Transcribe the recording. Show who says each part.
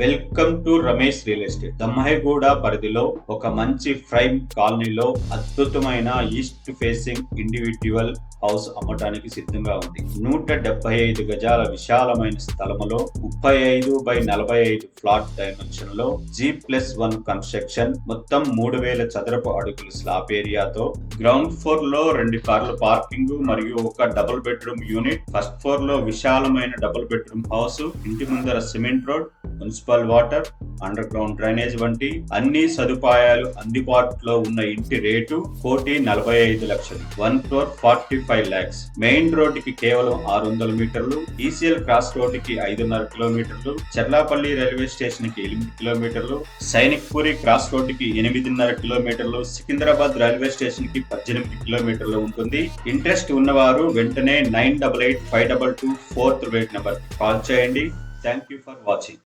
Speaker 1: Welcome to Ramesh real estate. Dammaiguda పరిధిలో ఒక మంచి ఫ్రైమ్ కాలనీలో అద్భుతమైన ఈస్ట్ ఫేసింగ్ ఇండివిడ్యువల్ హౌస్ అమ్మటానికి సిద్ధంగా ఉంది. నూట డెబ్బై ఐదు గజాల విశాలమైన స్థలములో ముప్పై ఐదు బై నలభై ఐదు ఫ్లాట్ డైమెన్షన్లో జీ ప్లస్ వన్ కన్స్ట్రక్షన్ మొత్తం మూడు వేల చదరపు అడుగులు స్లాబ్ ఏరియాతో గ్రౌండ్ ఫ్లోర్లో రెండు కార్ల పార్కింగ్ మరియు ఒక డబుల్ బెడ్రూమ్ యూనిట్ ఫస్ట్ ఫ్లోర్లో విశాలమైన డబుల్ బెడ్రూమ్ హౌస్ ఇంటి ముందర cement road municipal water underground drainage వంటి అన్ని సదుపాయాలు అందుబాటులో ఉన్న ఇంటి రేటు కోటి నలభై ఐదు లక్షలు. One crore forty five lakhs main రోడ్డుకి కేవలం ఆరు వందల మీటర్లు ఈసీఎల్ క్రాస్ రోడ్డుకి ఐదున్నర కిలోమీటర్లు చెర్లాపల్లి రైల్వే స్టేషన్కి ఎనిమిది కిలోమీటర్లు సైనిక్ పూరి క్రాస్ రోడ్డుకి ఎనిమిదిన్నర కిలోమీటర్లు సికింద్రాబాద్ రైల్వే స్టేషన్కి పద్దెనిమిది కిలోమీటర్లు ఉంటుంది. ఇంట్రెస్ట్ ఉన్నవారు వెంటనే nine double eight five double two fourth eight number call చేయండి. Thank you for watching